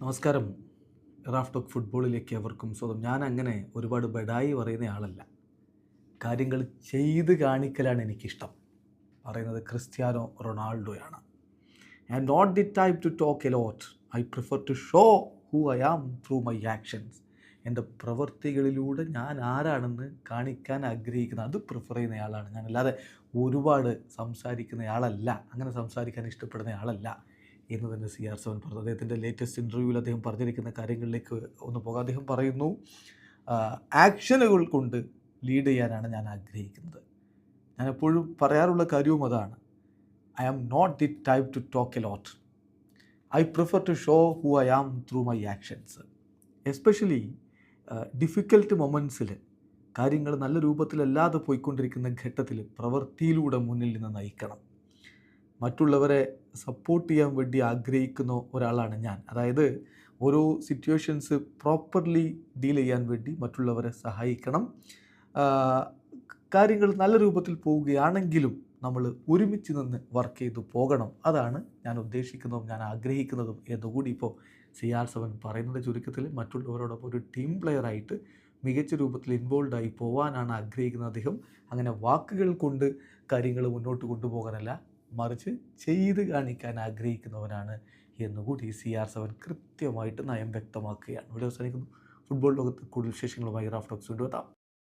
നമസ്കാരം. Raf talk ഫുട്ബോളിലേക്ക് അവർക്കും സ്വന്തം ഞാൻ അങ്ങനെ ഒരുപാട് ബഡായി പറയുന്ന ആളല്ല. കാര്യങ്ങൾ ചെയ്ത് കാണിക്കലാണ് എനിക്കിഷ്ടം. പറയുന്നത് Cristiano റൊണാൾഡോയാണ്. I am not the type to talk a lot. I prefer to show who I am through my actions. എന്റെ പ്രവൃത്തികളിലൂടെ ഞാൻ ആരാണെന്ന് കാണിക്കാൻ ആഗ്രഹിക്കുന്ന അത് പ്രിഫർ ചെയ്യുന്ന ആളാണ്. ഞാൻ അല്ലാതെ ഒരുപാട് സംസാരിക്കുന്ന ആളല്ല. അങ്ങനെ സംസാരിക്കാൻ ഇഷ്ടപ്പെടുന്ന ആളല്ല. എന്ന് തന്നെ സി ആർ സെവൻ പറഞ്ഞു. അദ്ദേഹത്തിന്റെ ലേറ്റസ്റ്റ് ഇന്റർവ്യൂവിൽ അദ്ദേഹം പറഞ്ഞിരിക്കുന്ന കാര്യങ്ങളിലേക്ക് ഒന്ന് പോകാം. അദ്ദേഹം പറയുന്നു ആക്ഷനുകൾ കൊണ്ട് ലീഡ് ചെയ്യാനാണ് ഞാൻ ആഗ്രഹിക്കുന്നത്. ഞാൻ എപ്പോഴും പറയാറുള്ള കാര്യവും അതാണ്. I am not the type to talk a lot I prefer to show who I am through my actions especially difficult മൊമെന്റ്സിൽ കാര്യങ്ങൾ നല്ല രൂപത്തിലല്ലാതെ പോയിക്കൊണ്ടിരിക്കുന്ന ഘട്ടത്തിൽ പ്രവൃത്തിയിലൂടെ മുന്നിൽ നിന്ന് നയിക്കണം. മറ്റുള്ളവരെ സപ്പോർട്ട് ചെയ്യാൻ വേണ്ടി ആഗ്രഹിക്കുന്ന ഒരാളാണ് ഞാൻ. അതായത് ഓരോ സിറ്റുവേഷൻസ് പ്രോപ്പർലി ഡീൽ ചെയ്യാൻ വേണ്ടി മറ്റുള്ളവരെ സഹായിക്കണം. കാര്യങ്ങൾ നല്ല രൂപത്തിൽ പോവുകയാണെങ്കിലും നമ്മൾ ഒരുമിച്ച് നിന്ന് വർക്ക് ചെയ്തു പോകണം. അതാണ് ഞാൻ ഉദ്ദേശിക്കുന്നതും ഞാൻ ആഗ്രഹിക്കുന്നതും. എന്നുകൂടി ഇപ്പോൾ സി ആർ സെവൻ പറയുന്നത് ചുരുക്കത്തിൽ മറ്റുള്ളവരോടൊപ്പം ഒരു ടീം പ്ലെയറായിട്ട് മികച്ച രൂപത്തിൽ ഇൻവോൾവ് ആയി പോകാനാണ് ആഗ്രഹിക്കുന്നത് അദ്ദേഹം. അങ്ങനെ വാക്കുകൾ കൊണ്ട് കാര്യങ്ങൾ മുന്നോട്ട് കൊണ്ടുപോകാനല്ല മറിച്ച് ചെയ്ത് കാണിക്കാൻ ആഗ്രഹിക്കുന്നവനാണ് എന്നുകൂടി സി ആർ സെവൻ കൃത്യമായിട്ട് നയം വ്യക്തമാക്കുകയാണ്. ഇവിടെ അവസാനിക്കുന്നു. ഫുട്ബോൾ ലോകത്ത് കൂടുതൽ വിശേഷങ്ങളുമായി റാഫ്റ്റോക്സ് കൊണ്ടുവരാം